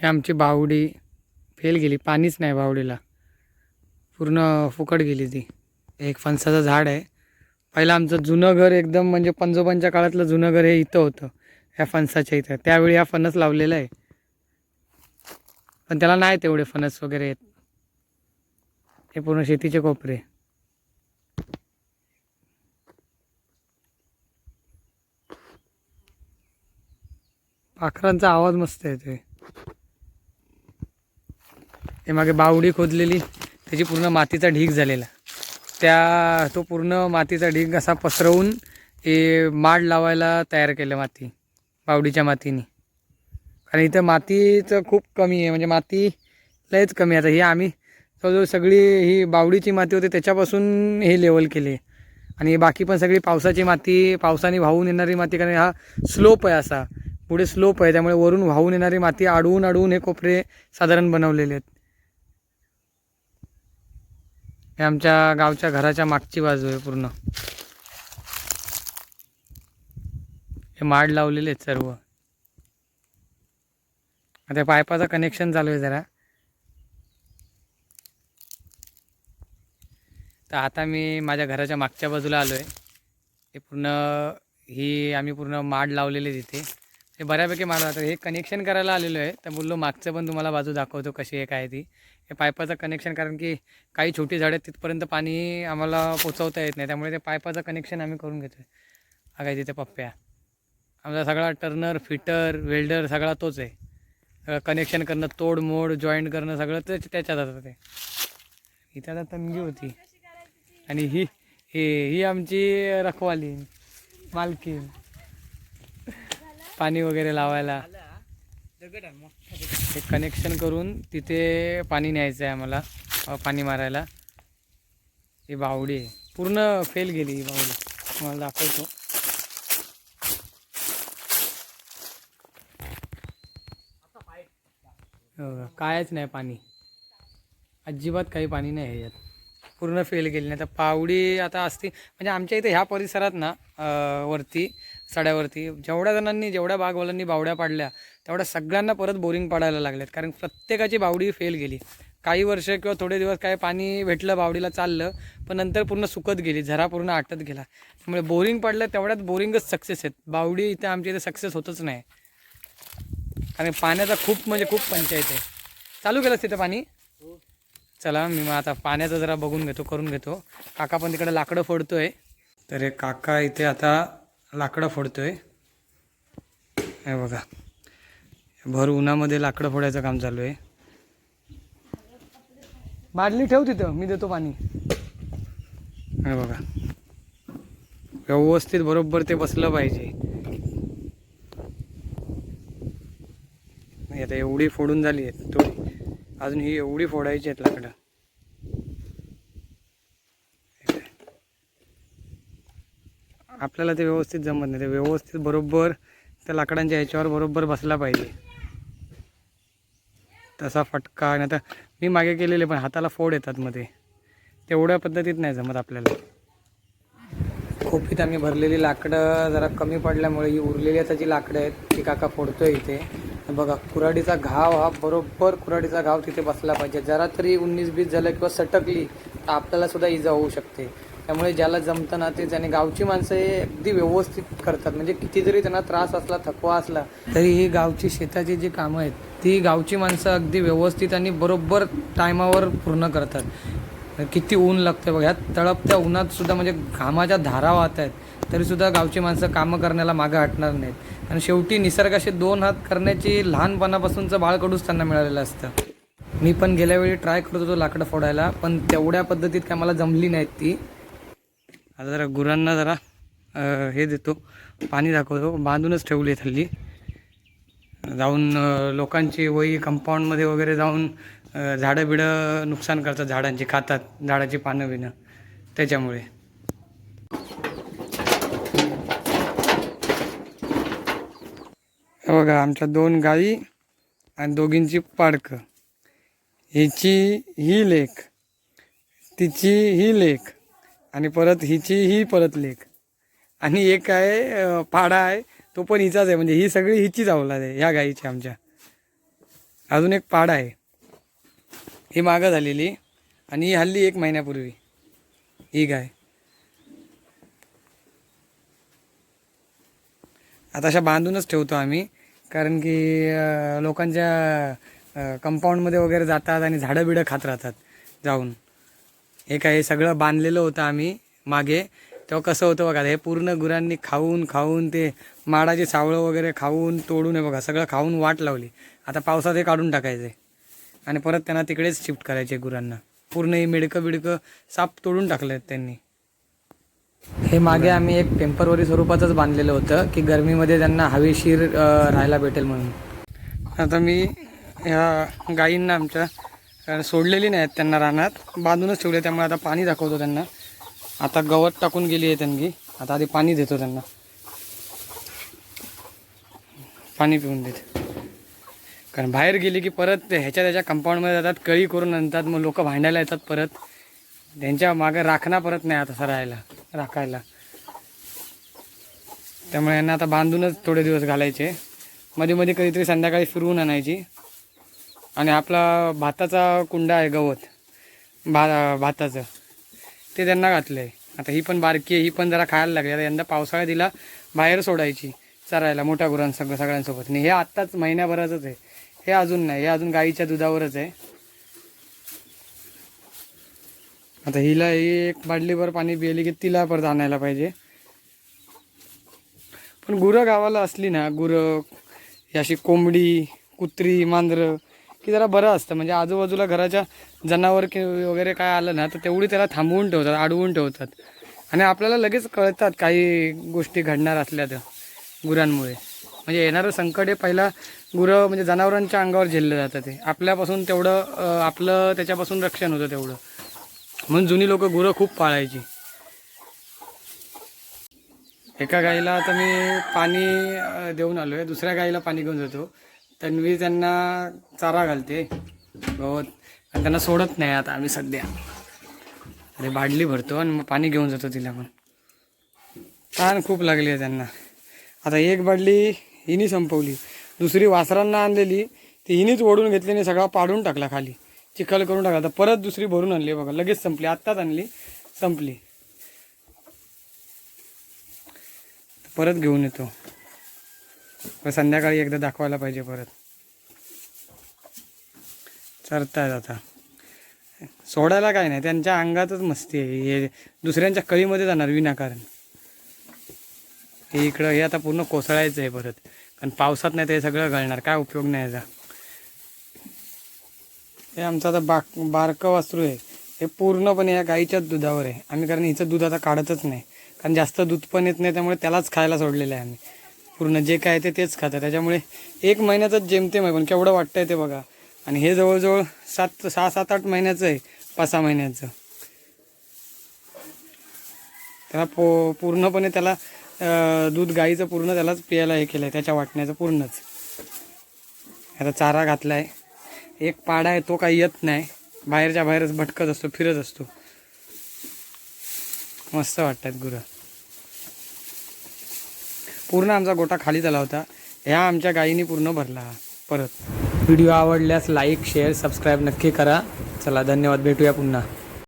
हे आमची बावडी फेल गेली. पाणीच नाही बावडीला. पूर्ण फुकट गेली ती. एक फणसाचं झाड आहे. पहिलं आमचं जुनं घर एकदम म्हणजे पंजोबांच्या काळातलं जुनं घर हे इथं होतं. ह्या फणसाच्या इथं. त्यावेळी हा फणस लावलेला आहे. पण त्याला नाही तेवढे फणस वगैरे. येत हे पूर्ण शेतीचे कोपरे. पाखरांचा आवाज मस्त येतोय. हे मागे बावडी खोदलेली. त्याची पूर्ण मातीचा ढीग झालेला. त्या तो पूर्ण मातीचा ढीग असा पसरवून हे माड लावायला तयार केलं माती बावडीच्या मातीने. कारण इथं मातीचं खूप कमी आहे म्हणजे माती लयच कमी आता ही आम्ही जवळजवळ सगळी ही बावडीची माती होती त्याच्यापासून हे लेवल केले आणि बाकी पण सगळी पावसाची माती पावसाने वाहून येणारी माती कारण हा स्लोप आहे असा. पुढे स्लोप आहे त्यामुळे वरून वाहून येणारी माती अडवून अडवून हे कोपरे साधारण बनवलेले आहेत. हे आमच्या गावच्या घराच्या मागची बाजू आहे पूर्ण. हे माड लावलेले आहेत सर्व. आता पायपाचं कनेक्शन चालू आहे जरा. तर आता मी माझ्या घराच्या मागच्या बाजूला आलो आहे हे पूर्ण ही आम्ही पूर्ण माड लावलेले तिथे. हे बऱ्यापैकी माड तर हे कनेक्शन करायला आलेलो आहे. तर बोललो मागचं पण तुम्हाला बाजू दाखवतो कशी आहे काय ती. हे पायपाचं कनेक्शन कारण की काही छोटी झाडं आहेत तिथपर्यंत पाणी आम्हाला पोचवता येत नाही. त्यामुळे ते पायपाचं कनेक्शन आम्ही करून घेतो आहे हा काय तिथे पप्प्या. आमचा सगळा टर्नर फिटर वेल्डर सगळा तोच आहे. सगळं कनेक्शन करणं तोड मोड जॉईंट करणं सगळं ते त्याच्यात आता ते. इथं आता तंगी होती. आणि ही ही ही आमची रखवाली मालकी पाणी वगैरे लावायला. हे कनेक्शन करून तिथे पाणी न्यायचं आहे आम्हाला पाणी मारायला. ही बावडी आहे. पूर्ण फेल गेली ही बावडी. तुम्हाला दाखवतो. हो कायच नाही पाणी. अजिबात काही पाणी नाही आहे यात. पूर्ण फेल गेली. नाही तर पावडी आता असती म्हणजे आमच्या इथे ह्या परिसरात ना वरती सड्यावरती जेवढ्या जणांनी जेवढ्या बागवाल्यांनी बावड्या पाडल्या तेवढ्या सगळ्यांना परत बोरिंग पाडायला लागल्यात कारण प्रत्येकाची बावडी फेल गेली. काही वर्ष किंवा थोडे दिवस काय पाणी भेटलं बावडीला चाललं पण नंतर पूर्ण सुकत गेली झरा पूर्ण आटत गेला. त्यामुळे बोरिंग पडलं तेवढ्यात बोरिंगच सक्सेस आहेत. बावडी इथे आमच्या इथे सक्सेस होतच नाही. कारण पाण्याचा खूप म्हणजे खूप पंचायत आहे. चालू केलंस तिथं पाणी? चला मी मग आता पाण्याचं जरा बघून घेतो करून घेतो. काका पण तिकडे लाकडं फोडतोय. तर हे काका इथे आता लाकडं फोडतोय. हे बघा. भर उन्हामध्ये लाकडं फोडायचं काम चालू आहे. बादली ठेव तिथं मी देतो पाणी. हे बघा. व्यवस्थित बरोबर ते बसलं पाहिजे. आता एवढी फोडून झाली आहेत थोडी. अजून ही एवढी फोडायची आहेत लाकडं. आपल्याला ते व्यवस्थित जमत नाही. ते व्यवस्थित बरोबर त्या लाकडांच्या ह्याच्यावर बरोबर बसला पाहिजे. तसा फटका आणि आता मी मागे केलेले पण हाताला फोड येतात मध्ये. तेवढ्या पद्धतीत नाही जमत आपल्याला. खोपीत आम्ही भरलेली लाकडं जरा कमी पडल्यामुळे ही उरलेली आता जी लाकडं आहेत ती काका फोडतोय इथे. बघा कुऱ्हाडीचा घाव हा बरोबर कुऱ्हाडीचा घाव तिथे बसला पाहिजे. जरा तरी उन्नीस बीस झालं किंवा सटकली तर आपल्याला सुद्धा इजा होऊ शकते. त्यामुळे ज्याला जमतं ना तेच आणि गावची माणसं हे अगदी व्यवस्थित करतात म्हणजे किती जरी त्यांना त्रास असला थकवा असला तरी ही गावची शेताची जी कामं आहेत ती गावची माणसं अगदी व्यवस्थित आणि बरोबर टायमावर पूर्ण करतात. किती ऊन लागतं बघा ह्या तळपत्या उन्हात सुद्धा म्हणजे घामाच्या धारा वाहत आहेत तरी सुद्धा गावची माणसं कामं करण्याला मागं हटणार नाहीत. आणि शेवटी निसर्गाशी दोन हात करण्याची लहानपणापासूनचं बाळकडूच त्यांना मिळालेलं असतं. मी पण गेल्या वेळी ट्राय करत होतो लाकडं फोडायला पण तेवढ्या पद्धतीत काय मला जमली नाहीत ती. आता जरा गुरांना जरा हे देतो. पाणी दाखवतो. बांधूनच ठेवली आहेत हल्ली जाऊन लोकांची वही कंपाऊंडमध्ये वगैरे जाऊन झाडं बिडं नुकसान करतात झाडांची खातात झाडाची पानं बिनं. त्याच्यामुळे. हे बघा आमच्या दोन गाई आणि दोघींची पाडकं. हिची ही लेख तिची ही लेख. आणि परत हिची ही परत लेख. आणि एक आहे पाडा आहे तो पण हिचाच आहे. म्हणजे ही सगळी हिचीच औलाद आहे ह्या गाईची आमच्या. अजून एक पाडा आहे. ही मागं झालेली आणि ही हल्ली एक महिन्यापूर्वी. ही गाय. आता अशा बांधूनच ठेवतो आम्ही कारण की लोकांच्या कंपाऊंडमध्ये वगैरे जातात आणि झाडं बिडं खात राहतात जाऊन. हे काय हे सगळं बांधलेलं होतं आम्ही मागे. तेव्हा कसं होतं बघा हे पूर्ण गुरांनी खाऊन खाऊन ते माडाचे सावळं वगैरे खाऊन तोडून हे बघा सगळं खाऊन वाट लावली. आता पावसात हे काढून टाकायचे. आणि परत त्यांना तिकडेच शिफ्ट करायचे गुरांना. पूर्ण हे मिडकं बिडकं साप तोडून टाकले आहेत त्यांनी. हे मागे आम्ही एक टेम्परवरी स्वरूपातच बांधलेलं होतं की गरमीमध्ये त्यांना हवेशीर राहायला भेटेल म्हणून. आता मी ह्या गायींना आमच्या कारण सोडलेली नाहीत त्यांना रानात. बांधूनच ठेवले त्यामुळे आता पाणी दाखवतो त्यांना. आता गवत टाकून गेली आहे त्यांनी. आता आधी पाणी देतो त्यांना. पाणी पिऊन देत. कारण बाहेर गेली की परत ते ह्याच्या त्याच्या कंपाऊंडमध्ये जातात कळी करून आणतात मग लोक भांडायला येतात परत. त्यांच्या मागे राखणा परत नाही आता असं राहायला राखायला. त्यामुळे यांना आता बांधूनच थोडे दिवस घालायचे. मध्ये मध्ये कधीतरी संध्याकाळी फिरवून आणायची. आणि आपला भाताचा कुंडा आहे गवत. भा भाताचं. ते त्यांना घातलं आहे आता ही पण बारकी आहे ही पण जरा खायला लागली. आता यंदा पावसाळ्यात तिला बाहेर सोडायची चरायला मोठ्या गुरांसंग सगळ्यांसोबत. नाही हे आत्ताच महिन्याभराचंच आहे. हे अजून नाही हे अजून गाईच्या दुधावरच आहे. आता हिला ही एक बाटलीभर पाणी पिली की तिला परत आणायला पाहिजे. पण गुरं गावाला असली ना गुरं अशी कोंबडी कुत्री मांजरं की जरा बरं असतं. म्हणजे आजूबाजूला घराच्या जनावर कि वगैरे काय आलं ना तर तेवढी त्याला थांबवून ठेवतात अडवून ठेवतात. आणि आपल्याला लगेच कळतात काही गोष्टी घडणार असल्या तर गुरांमुळे. म्हणजे येणारं संकट हे पहिला गुरं म्हणजे जनावरांच्या अंगावर झेललं जातं ते. आपल्यापासून तेवढं आपलं त्याच्यापासून रक्षण होतं तेवढं. म्हणून जुनी लोक गुरं खूप पाळायची. एका गाईला आता मी पाणी देऊन आलो आहे दुसऱ्या गाईला पाणी घेऊन जातो. तन्वी त्यांना चारा घालते. गवत. आणि त्यांना सोडत नाही आता आम्ही सध्या. अरे बाडली भरतो आणि मग पाणी घेऊन जातो तिला पण. ताण खूप लागली आहे त्यांना. आता एक बाडली हिनी संपवली. दुसरी वासरांना आणलेली. ती हिनीच ओढून घेतली आणि सगळा पाडून टाकला खाली. चिखल करून टाकला. तर परत दुसरी भरून आणली बघा. लगेच संपली. आत्ताच आणली. संपली. परत घेऊन येतो. पण संध्याकाळी एकदा दाखवायला पाहिजे परत. चरतायत आता. सोडायला काय नाही त्यांच्या अंगातच मस्ती आहे. हे दुसऱ्यांच्या कळीमध्ये जाणार विनाकारण. हे इकडं हे आता पूर्ण कोसळायचं आहे परत. कारण पावसात नाही तर हे सगळं गळणार. काय उपयोग नाही याचा. हे आमचं आता बाक बारकं वासरू आहे. हे पूर्णपणे या गाईच्याच दुधावर आहे. आम्ही कारण हिचं दूध आता काढतच नाही. कारण जास्त दूध पण येत नाही त्यामुळे त्यालाच खायला सोडलेलं आहे आम्ही. पूर्ण जे काय ते तेच खातं त्याच्यामुळे एक महिन्याचंच जेमतेम आहे पण केवढं वाटतंय ते बघा. आणि हे जवळजवळ सात सहा सात आठ महिन्याचं आहे पाच सहा महिन्याचं. त्याला पो पूर्णपणे त्याला दूध गाईचं पूर्ण त्यालाच प्यायला हे केलं आहे त्याच्या वाटण्याचं पूर्णच. आता चारा घातला आहे एक पाडा आहे तो काही येत नाही. बाहेरच्या बाहेरच भटकत असतो फिरत असतो. मस्त वाटतात गुरं. पूर्ण आमचा गोटा खाली झाला होता. ह्या आमच्या गायीने पूर्ण भरला परत. व्हिडिओ आवडल्यास लाईक शेअर सबस्क्राईब नक्की करा. चला धन्यवाद. भेटूया पुन्हा.